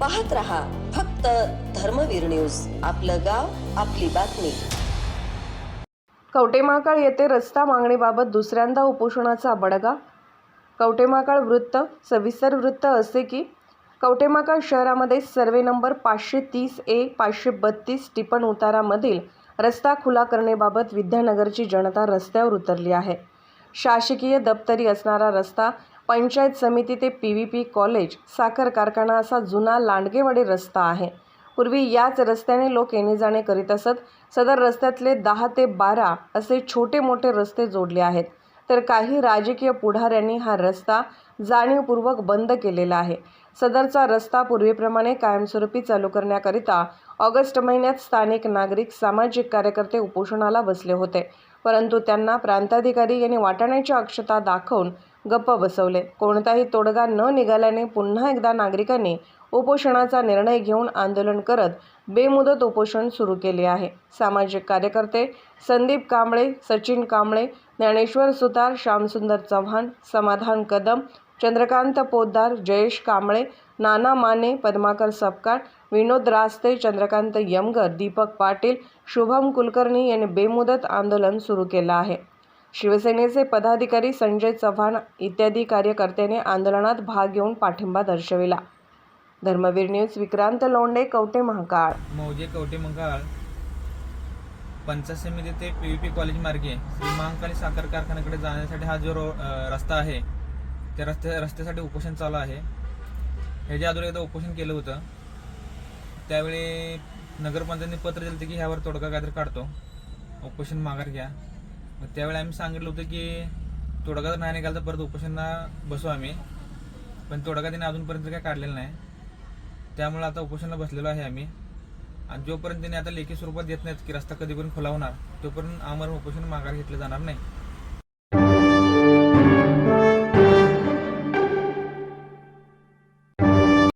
पाहत रहा फक्त धर्मवीर न्यूज. आपलं गाव आपली बातमी. कवटेमाकाळ येथे रस्ता मागणीबाबत दुसऱ्यांदा उपोषणाचा बडगा? कवटेमाकाळ वृत्त सविस्तर वृत्त असे की कवटेमाकाळ शहरामध्ये सर्वे नंबर पाचशे तीस ए पाचशे बत्तीस टिपण उतारामधील रस्ता खुला करण्याबाबत विद्यानगरची जनता रस्त्यावर उतरली आहे. शासकीय दप्तरी असणारा रस्ता पंचायत समिती ते पी व्ही पी कॉलेज साखर कारखाना असा जुना लांडगेवाडी रस्ता आहे. पूर्वी याच रस्त्याने लोक येणे जाणे करीत असत. सदर रस्त्यातले दहा ते बारा असे छोटे मोठे रस्ते जोडले आहेत. तर काही राजकीय पुढाऱ्यांनी हा रस्ता जाणीवपूर्वक बंद केलेला आहे. सदरचा रस्ता पूर्वीप्रमाणे कायमस्वरूपी चालू करण्याकरिता ऑगस्ट महिन्यात स्थानिक नागरिक सामाजिक कार्यकर्ते उपोषणाला बसले होते. परंतु त्यांना प्रांताधिकारी यांनी वाटाण्याची अक्षता दाखवून गप्प बसवले. कोणताही तोडगा न निघाल्याने पुन्हा एकदा नागरिकांनी उपोषणाचा निर्णय घेऊन आंदोलन करत बेमुदत उपोषण सुरू केले आहे. सामाजिक कार्यकर्ते संदीप कांबळे सचिन कांबळे ज्ञानेश्वर सुतार श्यामसुंदर चव्हाण समाधान कदम चंद्रकांत पोद्दार जयेश कांबळे नाना माने पद्माकर सपकाळ विनोद रास्ते चंद्रकांत यमगर दीपक पाटील शुभम कुलकर्णी यांनी बेमुदत आंदोलन सुरू केलं आहे. शिवसेनेचे पदाधिकारी संजय चव्हाण इत्यादी कार्यकर्त्यांनी आंदोलनात भाग घेऊन पाठिंबा दर्शविला. धर्मवीर न्यूज विक्रांत लोंडे कवटे महाकाळ. मौजे कवटे महाकाळ. पंचायत समिती ते पी व्ही पी कॉलेज मार्गे श्री महाकाली साखर कारखान्याकडे जाण्यासाठी हा जो रो रस्ता आहे त्या रस्त्या रस्त्यासाठी उपोषण चालू आहे. ह्याच्या अगोदर एकदा उपोषण केलं होतं त्यावेळी नगरपंचायतीने पत्र दिलं होतं की ह्यावर तोडगा काहीतरी काढतो. उपोषण माघार घ्या. मग त्यावेळी आम्ही सांगितलं होतं की तोडगा जर नाही निघाला तर परत उपोषणला बसू आम्ही. पण तोडगा त्याने अजूनपर्यंत काय काढलेला नाही. त्यामुळे आता उपोषणला बसलेलो आहे आम्ही. आणि जोपर्यंत त्यांनी आता लेखी स्वरूपात देत नाहीत की रस्ता कधी पण खुला होणार तोपर्यंत आम्हाला उपोषण माघार घेतलं जाणार नाही.